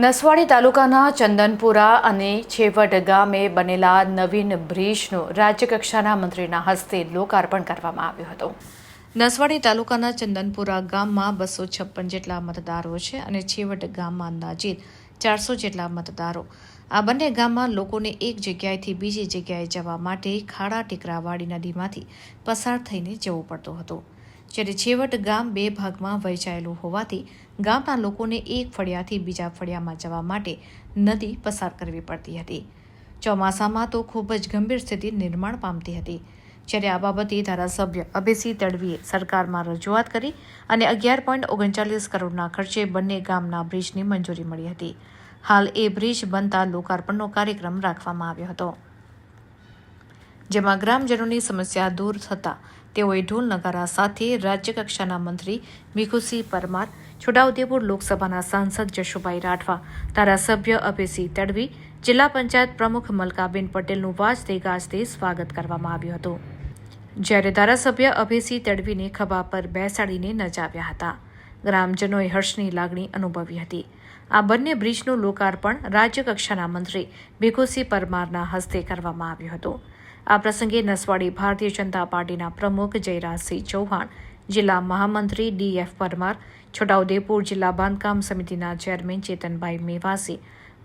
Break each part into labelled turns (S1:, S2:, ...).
S1: નસવાડી તાલુકાના ચંદનપુરા અને છેવટ ગામે બનેલા નવીન બ્રિજનું રાજ્યકક્ષાના મંત્રીના હસ્તે લોકાર્પણ કરવામાં આવ્યું હતું. નસવાડી તાલુકાના ચંદનપુરા ગામમાં બસો છપ્પન જેટલા મતદારો છે અને છેવટ ગામમાં અંદાજિત ચારસો જેટલા મતદારો. આ બંને ગામમાં લોકોને એક જગ્યાએથી બીજી જગ્યાએ જવા માટે ખાડા ટેકરાવાળી નદીમાંથી પસાર થઈને જવું પડતું હતું. જ્યારે છેવટ ગામ બે ભાગમાં વહેંચાયેલું હોવાથી ગામના લોકોને એક ફળિયાથી બીજા ફળિયામાં જવા માટે નદી પસાર કરવી પડતી હતી. ચોમાસામાં તો ખૂબ જ ગંભીર સ્થિતિ નિર્માણ પામતી હતી. જ્યારે આ બાબતે ધારાસભ્ય અભયસિંહ તડવીએ સરકારમાં રજૂઆત કરી અને અગિયાર પોઈન્ટ ઓગણચાલીસ કરોડના ખર્ચે બંને ગામના બ્રિજની મંજૂરી મળી હતી. હાલ એ બ્રિજ બનતા લોકાર્પણનો કાર્યક્રમ રાખવામાં આવ્યો હતો. જેમાં ગ્રામજનોની સમસ્યા દૂર થતાં તેઓએ ઢોલ નગારા સાથે રાજ્યકક્ષાના મંત્રી ભીખુસિંહ પરમાર, છોટાઉદેપુર લોકસભાના સાંસદ જશુભાઈ રાઠવા, ધારાસભ્ય અભયસિંહ તડવી, જિલ્લા પંચાયત પ્રમુખ મલકાબેન પટેલનું વાજતે ગાજતે સ્વાગત કરવામાં આવ્યું હતું. જ્યારે ધારાસભ્ય અભયસિંહ તડવીને ખભા પર બેસાડીને નજાવ્યા હતા, ગ્રામજનોએ હર્ષની લાગણી અનુભવી હતી. આ બંને બ્રિજનું લોકાર્પણ રાજ્યકક્ષાના મંત્રી ભીખુસિંહ પરમારના હસ્તે કરવામાં આવ્યું હતું. આ પ્રસંગે નસવાડી ભારતીય જનતા પાર્ટીના પ્રમુખ જયરાજસિંહ ચૌહાણ, જિલ્લા મહામંત્રી ડી એફ પરમાર, છોટાઉદેપુર જિલ્લા બાંધકામ સમિતિના ચેરમેન ચેતનભાઈ મેવાસી,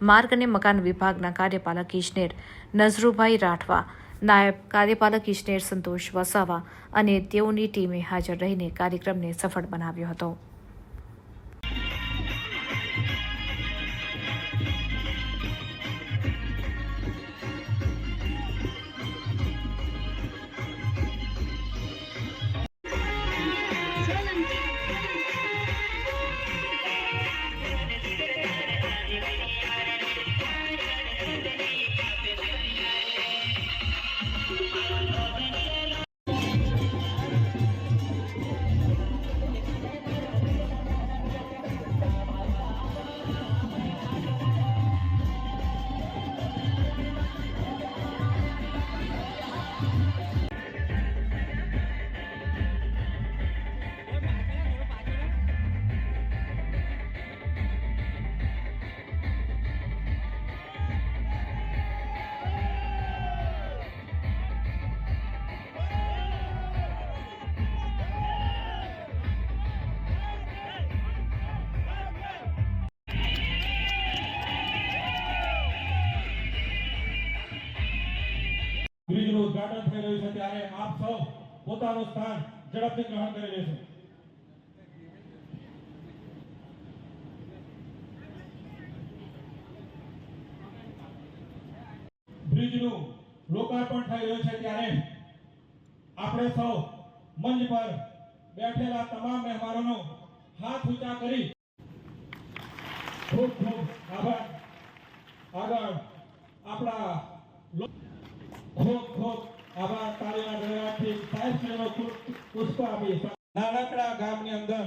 S1: માર્ગ અને મકાન વિભાગના કાર્યપાલક ઇજનેર નઝરુભાઈ રાઠવા, નાયબ કાર્યપાલક ઇજનેર સંતોષ વસાવા અને તેઓની ટીમે હાજર રહીને કાર્યક્રમને સફળ બનાવ્યો હતો.
S2: ત્યારે આપ સૌ પોતાનું સ્થાન ઝડપથી ગ્રહણ કરી લેશું. બ્રિજનું લોકાર્પણ થઈ રહ્યું છે ત્યારે આપણે સૌ મંચ પર બેઠેલા તમામ મહેમાનોનો હાથ ઊંચા કરી ખૂબ ખૂબ આભાર. આગળ આપણા ખૂબ ખૂબ આભાર તાળીના ગણરાજથી સાહેબશ્રીનો પુ- પુષ્પ આપી નાનકડા ગામની અંદર,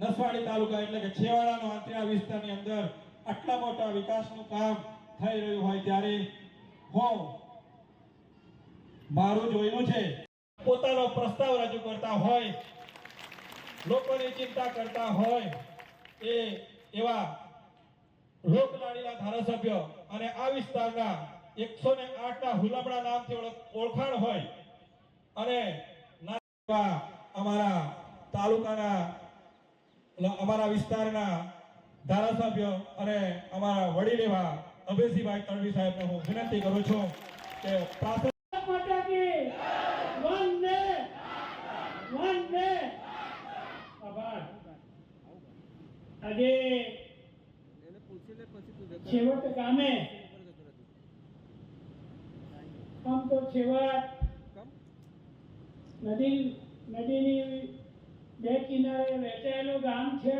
S2: નસવાડી તાલુકા એટલે કે છેવાડાનો આંતરિયા વિસ્તારની અંદર આટલા મોટા વિકાસનું કામ થઈ રહ્યું હોય ત્યારે હું મારું જોયું છે. પોતાનો પ્રસ્તાવ રજૂ કરતા હોય, લોકોની ચિંતા કરતા હોય, એ એવા લોકલાડીના ધારાસભ્ય અને આ વિસ્તારના એકસો ને આઠ ના હુલામણા નામથી ઓળખાણ હોય અને અમારા તાલુકાના અમારા વિસ્તારના ધારાસભ્ય અને અમારા વડીલ એવા અભયસિંહભાઈ તળવી સાહેબને હું વિનંતી કરું છું કે પ્રાથમિક
S3: વંદે વંદે. આભાર. આજે છેવટ કામે આમ છેવાડ નદી, નદીની બે કિનારે વહેંચાયેલું ગામ છે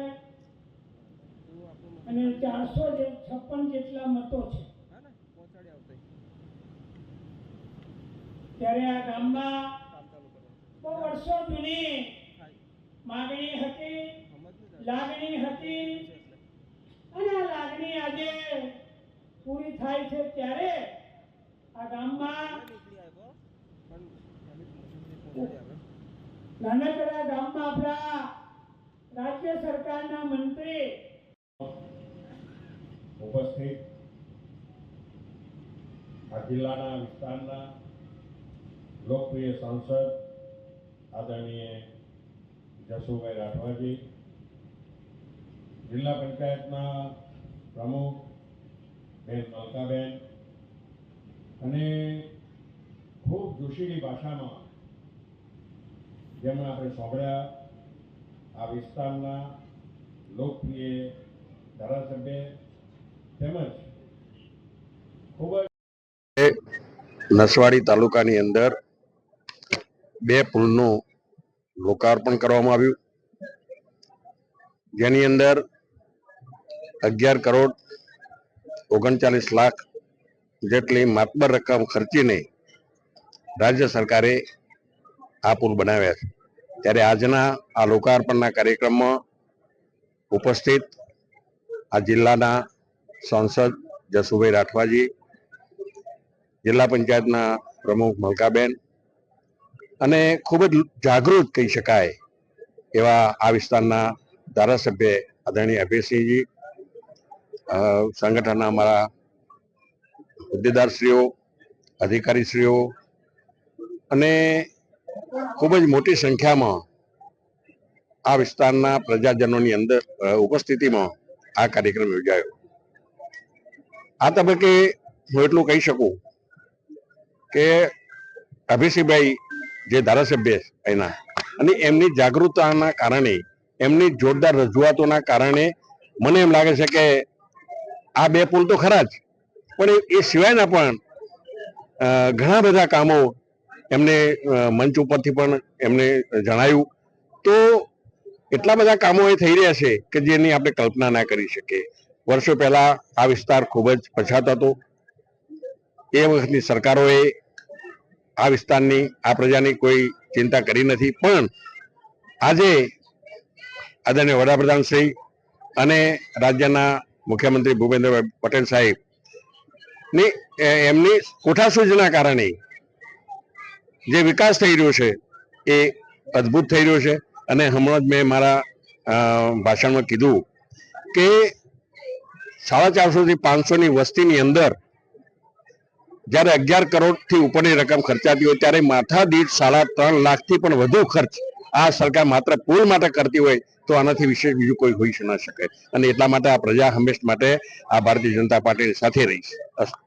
S3: અને ચારસો છપ્પન જેટલા મતો છે. ત્યારે આ ગામમાં બહુ વર્ષો જૂની માગણી હતી, લાગણી હતી અને આ લાગણી આજે પૂરી થાય છે ત્યારે આ ગામમાં નાનકડા ગામમાં આપણા રાજ્ય સરકારના મંત્રી
S4: ઉપસ્થિત આ જિલ્લાના વિસ્તારના લોકપ્રિય સાંસદ આદરણીય જસુભાઈ રાઠવાજી જિલ્લા પંચાયતના પ્રમુખ બેન મલકાબેન અને ખૂબ જોશીલી ભાષામાં જેમણે આપણે સાંભળ્યા, આ વિસ્તારના લોકપ્રિય ધારાસભ્ય તેમજ ખૂબ જ
S5: નસવાડી તાલુકાની અંદર બે પુલનું લોકાર્પણ કરવામાં આવ્યું. જેની અંદર અગિયાર કરોડ ઓગણચાલીસ લાખ જેટલી માતબર રકમ ખર્ચીને રાજ્ય સરકારે આ પુલ બનાવ્યા છે. ત્યારે આજના આ લોકાર્પણના કાર્યક્રમમાં ઉપસ્થિત આ જિલ્લાના સાંસદ જસુભાઈ રાઠવાજી, જિલ્લા પંચાયતના પ્રમુખ મલકાબેન અને ખૂબ જ જાગૃત કહી શકાય એવા આ વિસ્તારના ધારાસભ્ય આદરણીય અભયસિંહજી સંગઠનના અમારા હોદ્દેદારશ્રીઓ, અધિકારીશ્રીઓ અને ખૂબ જ મોટી સંખ્યામાં આ વિસ્તારના પ્રજાજનોની અંદર ઉપસ્થિતિમાં આ કાર્યક્રમ યોજાયો. આ તબક્કે હું એટલું કહી શકું કે અભિષેકભાઈ જે ધારાસભ્ય એના અને એમની જાગૃતતાના કારણે, એમની જોરદાર રજૂઆતોના કારણે મને એમ લાગે છે કે આ બે પુલ તો ખરા જ. પણ એ- સિવાયના પણ ઘણા બધા કામો એમને મંચ ઉપરથી પણ એમને જણાયું. તો એટલા બધા કામો એ થઈ રહ્યા છે કે જેની આપણે કલ્પના ના કરી શકીએ. વર્ષો પહેલા આ વિસ્તાર ખૂબ જ પછાત હતો. એ વખતની સરકારોએ આ વિસ્તારની, આ પ્રજાની કોઈ ચિંતા કરી નથી. પણ આજે આદરણીય વડાપ્રધાન શ્રી અને રાજ્યના મુખ્યમંત્રી ભૂપેન્દ્રભાઈ પટેલ સાહેબ ની એમની કોઠાસૂઝના કારણે જે વિકાસ થઈ રહ્યો છે, એ અદ્ભુત થઈ રહ્યો છે. અને હમણાં જ મેં મારા ભાષણમાં કીધું કે સાડા ચારસોથી પાંચસોની વસ્તીની અંદર જ્યારે અગિયાર કરોડથી ઉપરની રકમ ખર્ચાતી હોય ત્યારે માથા દીઠ સાડા ત્રણ લાખથી પણ વધુ ખર્ચ આ સરકાર માત્ર પુલ માટે કરતી હોય તો આનાથી વિશેષ બીજું કોઈ હોઈ ન શકે અને એટલા માટે આ પ્રજા હંમેશ માટે આ ભારતીય જનતા પાર્ટીની સાથે રહી છે અસ્તુ.